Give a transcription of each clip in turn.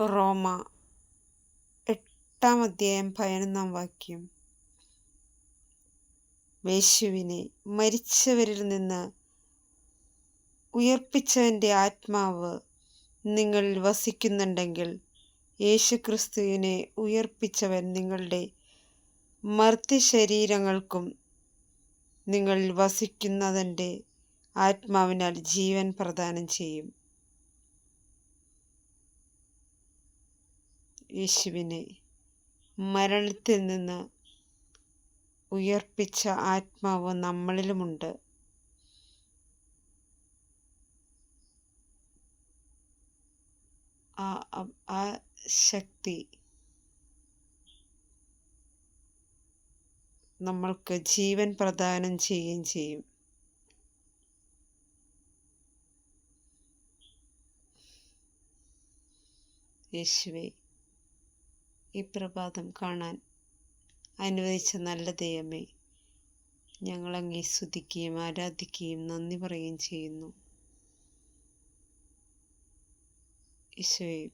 റോമ എട്ടാം അധ്യായം പതിനൊന്നാം വാക്യം. യേശുവിനെ മരിച്ചവരിൽ നിന്ന് ഉയർപ്പിച്ചവന്റെ ആത്മാവ് നിങ്ങളിൽ വസിക്കുന്നുണ്ടെങ്കിൽ യേശുക്രിസ്തുവിനെ ഉയർപ്പിച്ചവൻ നിങ്ങളുടെ മർത്യശരീരങ്ങൾക്കും നിങ്ങളിൽ വസിക്കുന്നതിന്റെ ആത്മാവിനാൽ ജീവൻ പ്രദാനം ചെയ്യും. യേശുവിനെ മരണത്തിൽ നിന്ന് ഉയർപ്പിച്ച ആത്മാവ് നമ്മളിലുമുണ്ട്. ആ ആ ശക്തി നമ്മൾക്ക് ജീവൻ പ്രദാനം ചെയ്യുകയും ചെയ്യും. യേശുവെ ഈ പ്രഭാതം കാണാൻ അനുവദിച്ച നല്ല ദൈവമേ ഞങ്ങളങ്ങേ സ്തുതിക്കുകയും ആരാധിക്കുകയും നന്ദി പറയുകയും ചെയ്യുന്നു. ഈശോയെ.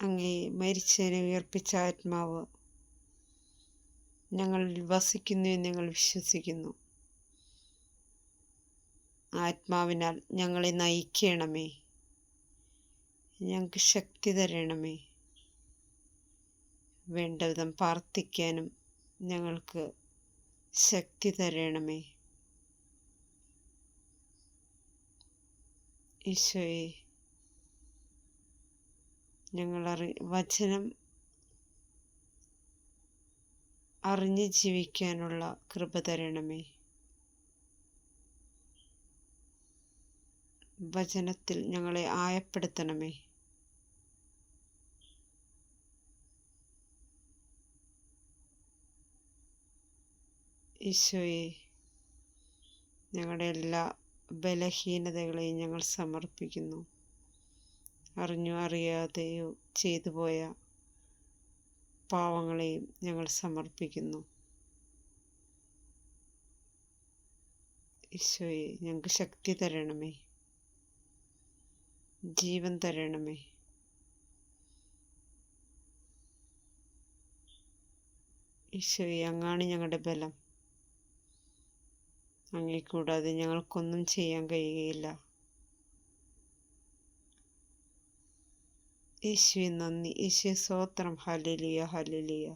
അങ്ങേ മരിച്ചതിനെ ഉയർപ്പിച്ച ആത്മാവ് ഞങ്ങളിൽ വസിക്കുന്നു എന്ന് ഞങ്ങൾ വിശ്വസിക്കുന്നു. ആത്മാവിനാൽ ഞങ്ങളെ നയിക്കണമേ. ഞങ്ങൾക്ക് ശക്തി തരണമേ. വേണ്ടവിധം പ്രാർത്ഥിക്കാനും ഞങ്ങൾക്ക് ശക്തി തരണമേ. ഈശോയെ ഞങ്ങളറി വചനം അറിഞ്ഞ് ജീവിക്കാനുള്ള കൃപ തരണമേ. വചനത്തിൽ ഞങ്ങളെ ആയപ്പെടുത്തണമേ. ഈശോയെ ഞങ്ങളുടെ എല്ലാ ബലഹീനതകളെയും ഞങ്ങൾ സമർപ്പിക്കുന്നു. അറിഞ്ഞോ അറിയാതെയോ ചെയ്തു പോയ പാവങ്ങളെയും ഞങ്ങൾ സമർപ്പിക്കുന്നു. ഈശോയെ ഞങ്ങൾക്ക് ശക്തി തരണമേ. ജീവൻ തരണമേ. ഈശോയെ അങ്ങാണ് ഞങ്ങളുടെ ബലം. അങ്ങേ കൂടാതെ ഞങ്ങൾക്കൊന്നും ചെയ്യാൻ കഴിയുകയില്ല. യേശുവെ നന്ദി. യേശു സ്വോത്രം ഹലിലിയ ഹലിലിയ